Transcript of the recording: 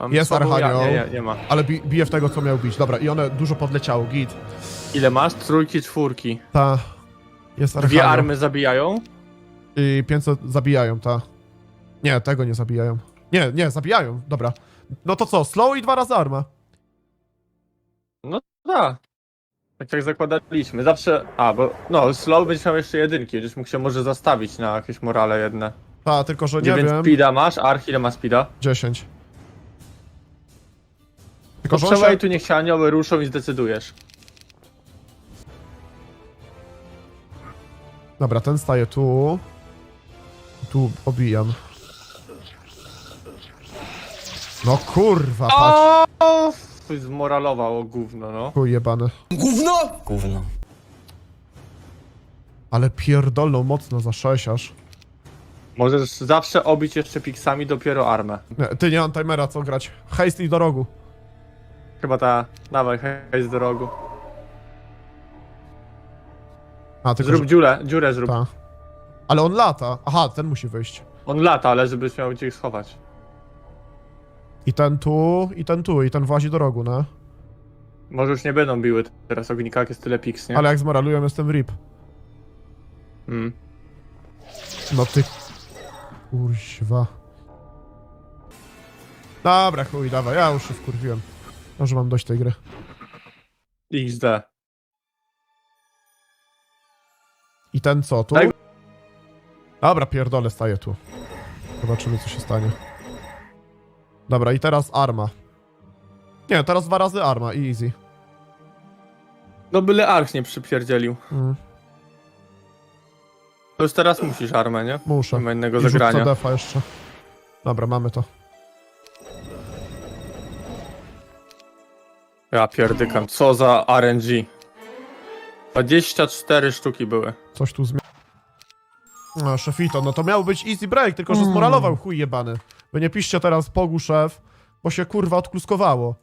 Mam Jest słabą ja- Archanioł. Nie, nie, nie ma. Ale bi bije w tego, co miał bić. Dobra, i one dużo podleciało, git. Ile masz? Trójki, czwórki. Ta. Jest Dwie Archanioł. army zabijają? I 500 zabijają, ta. Nie, tego nie zabijają. Nie, nie, zabijają, dobra. No to co, slow i dwa razy arma. No tak. Tak jak zakładaliśmy. Zawsze. A, bo. No, slow będziesz miał jeszcze jedynki. Będziesz mógł się może zastawić na jakieś morale jedne. Ta, tylko że nie 9 wiem. speeda masz, Arch ile ma speeda? 10. Tylko, Potrzeba i tu niech się anioły ruszą i zdecydujesz. Dobra, ten staje tu. Tu obijam. No kurwa, patrz. O! Zmoralował o gówno, no. Chuj jebany. Gówno! Gówno. Ale pierdolną mocno za 6 aż. Możesz zawsze obić jeszcze piksami dopiero armę. Nie, ty nie mam timera, co grać. Haste i do rogu. Chyba ta. Dawaj, hejs do rogu. A, tylko, Zrób że... dziurę, dziurę zrób. Ta. Ale on lata. Aha, ten musi wyjść. On lata, ale żebyś miał gdzie ich schować. I ten tu, i ten tu, i ten włazi do rogu, no. Może już nie będą biły teraz ognika, jak jest tyle piks, nie? Ale jak zmoralują, jestem rip. Mm. No ty... Kurwa. Dobra, chuj, dawaj, ja już się wkurwiłem. Może mam dość tej gry. XD. I ten co, tu? Tak. Dobra, pierdolę, staję tu. Zobaczymy, co się stanie. Dobra, i teraz arma. Nie, teraz dwa razy arma i easy. No byle Arch nie przypierdzielił. Mm, To już teraz musisz armę, nie? muszę. Nie ma innego I rzucę zagrania. defa jeszcze. Dobra, mamy to. Ja pierdykam, co za RNG. 24 sztuki były. Coś tu zmienia. No, szefito, no to miał być easy break, tylko że Mm. zmoralował chuj jebany. Wy nie piszcie teraz pogu szef, bo się kurwa odkluskowało.